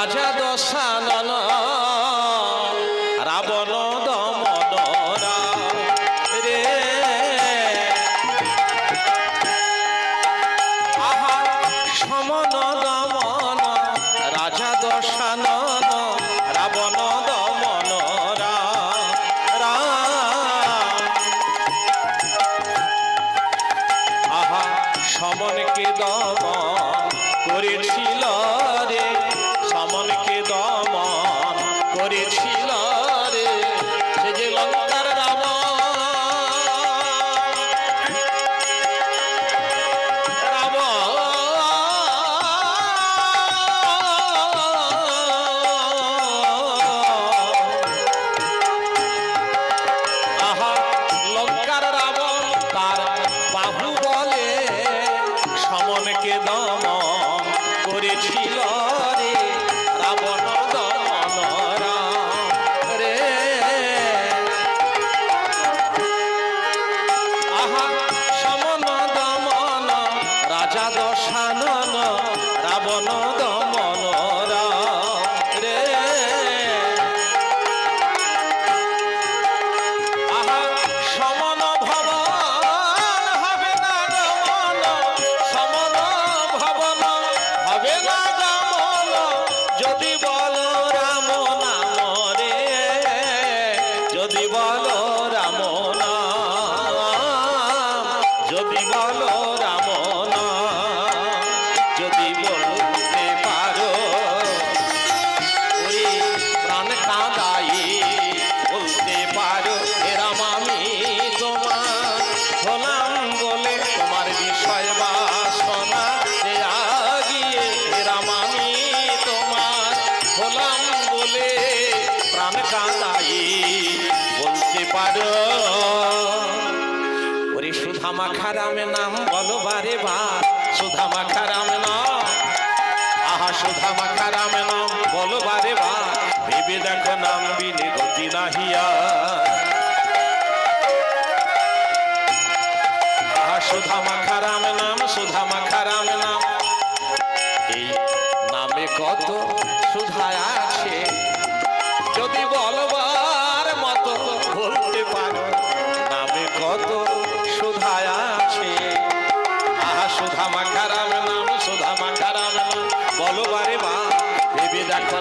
রাজা দশানন রাবণ দমন রে। দমন আহা সমনকে দমন করেছিল feel পারো। ওরে সুধা মাখা রামে নাম বলো বারে বার সুধা মাখা রামে নাম। আহা সুধা মাখা রাম নাম বলো বারে বা, ভেবে দেখো নাম বিনে গতি নাহিয়া আহা সুধা মাখা রাম নাম সুধা মাখা রাম নাম। এই নামে কত সুধা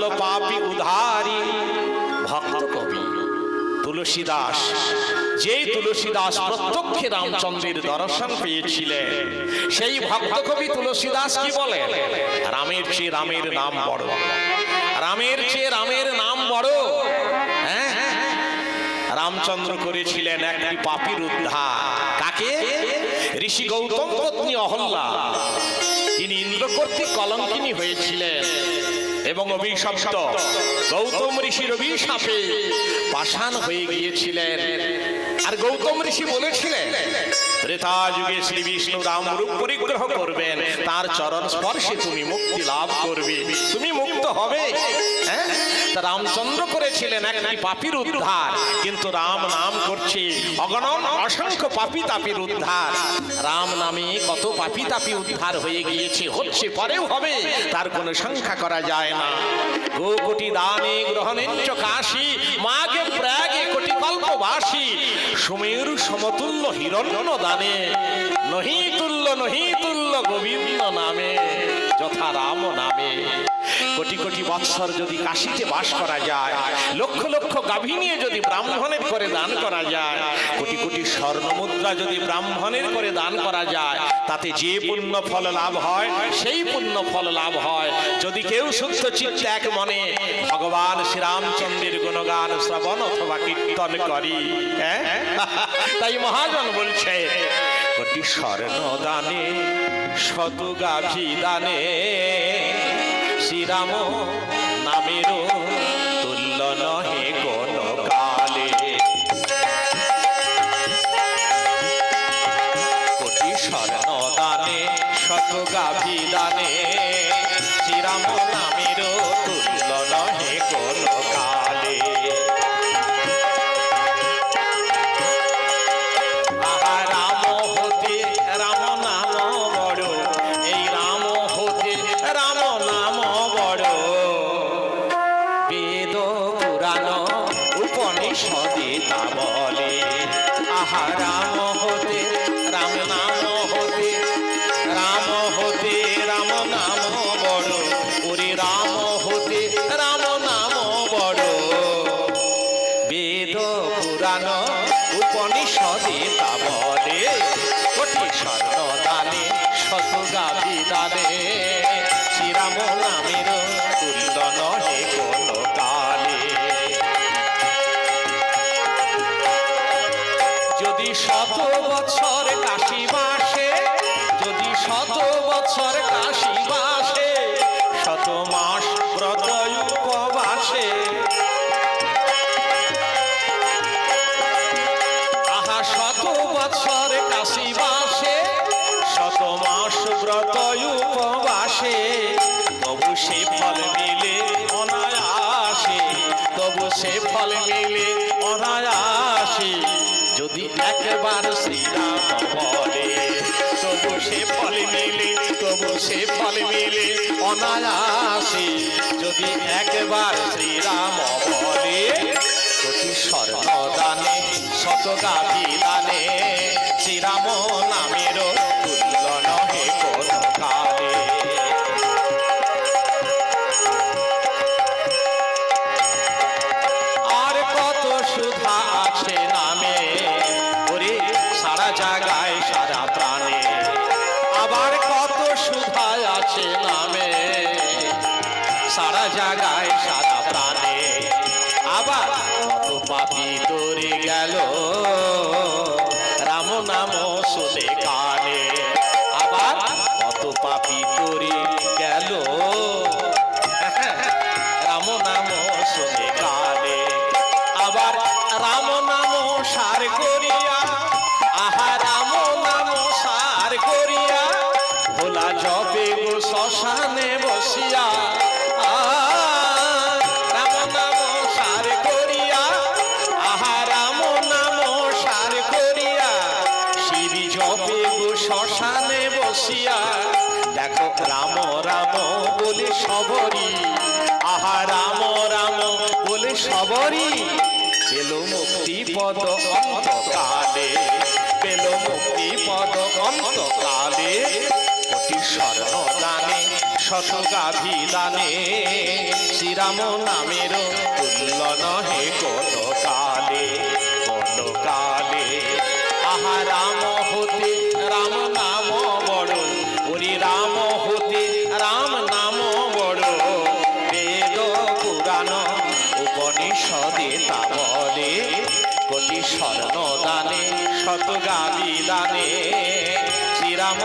ভালো পাপি উধারি ভক্ত কবি তুলসীদাস। যেই তুলসীদাস প্রত্যক্ষে রামচন্দ্রের দর্শন পেয়েছিলেন, সেই ভক্ত কবি তুলসীদাস কি বলে? রামের চেয়ে রামের নাম বড়। রামের চেয়ে রামের নাম বড়। হ্যাঁ? রামচন্দ্র করেছিলেন একটি পাপির উদ্ধার। কাকে? ঋষি গৌতম পত্নী অহল্লা। তিনি ইন্দ্র কর্তৃক কলঙ্কিনী হয়েছিলেন। এবং অভিশপ্ত গৌতম ঋষির অভিশাপে পাষাণ হয়ে গিয়েছিলেন। আর গৌতম ঋষি বলেছিলেন, ত্রেতা যুগে শ্রী বিষ্ণু রাম রূপ পরিগ্রহ করবেন। তার চরণ স্পর্শে তুমি মুক্তি লাভ করবে। তুমি মুক্ত হবে। হ্যাঁ? রামচন্দ্র করেছিলেন একটি পাপির উদ্ধার। কিন্তু রাম নাম করছে অগণন অসংখ্য পাপি তাপির উদ্ধার। রাম নামে কত পাপি তাপি উদ্ধার হয়ে গিয়েছে, হচ্ছে পরেও হবে। তার কোনো সংখ্যা করা যায় না। গো কোটি দানে গ্রহণেঞ্চ কাশী প্রাগে কল্পবাসী সুমেরু সমতুল্য হিরণ্য দানে নহি তুল্য নহি তুল্য গোবিন্দ নামে, যথা রাম নামে। কোটি কোটি বৎসর যদি কাশিতে বাস করা যায়, লক্ষ লক্ষ গাভী নিয়ে যদি ব্রাহ্মণের করে দান করা যায়, কোটি কোটি স্বর্ণ মুদ্রা যদি ব্রাহ্মণের করে দান করা যায়, তাতে যে পুণ্য ফল লাভ হয়, সেই পুণ্য ফল লাভ হয়। যদি কেউ শুদ্ধ চিত্তে এক মনে, ভগবান শ্রীরামচন্দ্রের গুণগান, শ্রবণ অথবা কীর্তন করি। হ্যাঁ? তাই মহাজন বলছে, কোটি স্বর্ণ দানে শত গাভী দানে, শ্রীরাম নামেরও তুল্য নহে কোন কালে। কোটি স্বর্ণ দানে শত গাভী দানে উপনিষদে তা বলে। আহা, রাম হতে, রাম নাম হতে, রাম হতে, রাম নাম বড় ওরে রাম হতে, রাম নাম বড় বেদ পুরাণ উপনিষদে তা বলে, কোটি স্বর্ণ দানে, শত দানে। শ্রীরাম নামের শত বছর কাশি মাসে যদি শত বছর একবার শ্রীরাম বলে। তবু সে ফল মিলে, তবু সে ফল মিলে, অনায়াসে যদি একবার শ্রীরাম বলে কোটি স্বর্ণ দানে, শত গাভী দানে, শ্রীরাম নামের আছে নামে। সারা জায়গায়, সারা প্রাণে। আবার কত পাপি তোরে গেল। রাম নাম শুনে কানে। রাম রাম বলে সবরি। আহা, রাম রাম বলে সবরি। পেল মুক্তি পদ অন্তকালে, পেল মুক্তি পদ অন্তকালে। কোটি স্বর্ণ দানে শত গাভী দানে, শ্রীরাম নামের তুল্য নহে স্বর্ণ দানে শত গাবি দানে শ্রীরাম